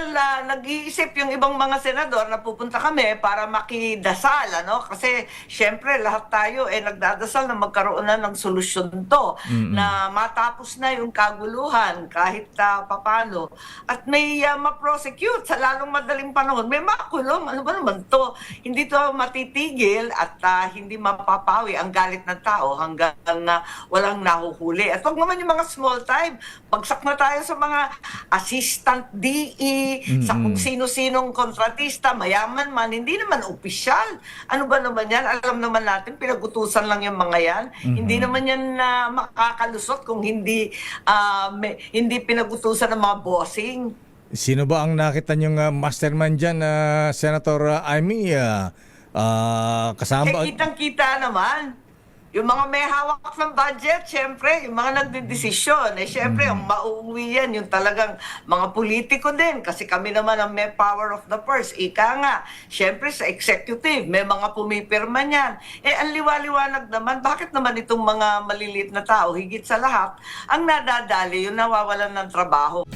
Well, ah, nag-iisip yung ibang mga senador na pupunta kami para makidasal, ano? Kasi syempre lahat tayo eh nagdadasal na magkaroon na ng solusyon to na matapos na yung kaguluhan kahit uh, papano at may ah, ma-prosecute sa lalong madaling panahon. May makulong. Ano ba naman to? Hindi to matitigil at ah, hindi mapapawi ang galit ng tao hanggang ah, walang nahuhuli. At wag naman yung mga small time. Bagsak na tayo sa mga assistant DE, sa kung sino-sinong kontratista, mayaman man, hindi naman opisyal. Ano ba naman yan? Alam naman natin, pinagutusan lang yung mga yan. Hindi naman yan na makakalusot kung hindi ah, may- hindi pinagutusan ng mga bossing. Sino ba ang nakita niyong ah, mastermind dyan, ah, Senator ah, Amy? Ah, ah, kasama? Eh, kitang-kita naman. Yung mga may hawak ng budget, syempre, yung mga nagdidesisyon, eh syempre, ang mauuwi yan, yung talagang mga politiko din, kasi kami naman ang may power of the purse. Ika nga, syempre sa executive, may mga pumipirma niyan. Eh, ang liwa-liwanag naman, bakit naman itong mga maliliit na tao, higit sa lahat, ang nadadali, yung nawawalan ng trabaho.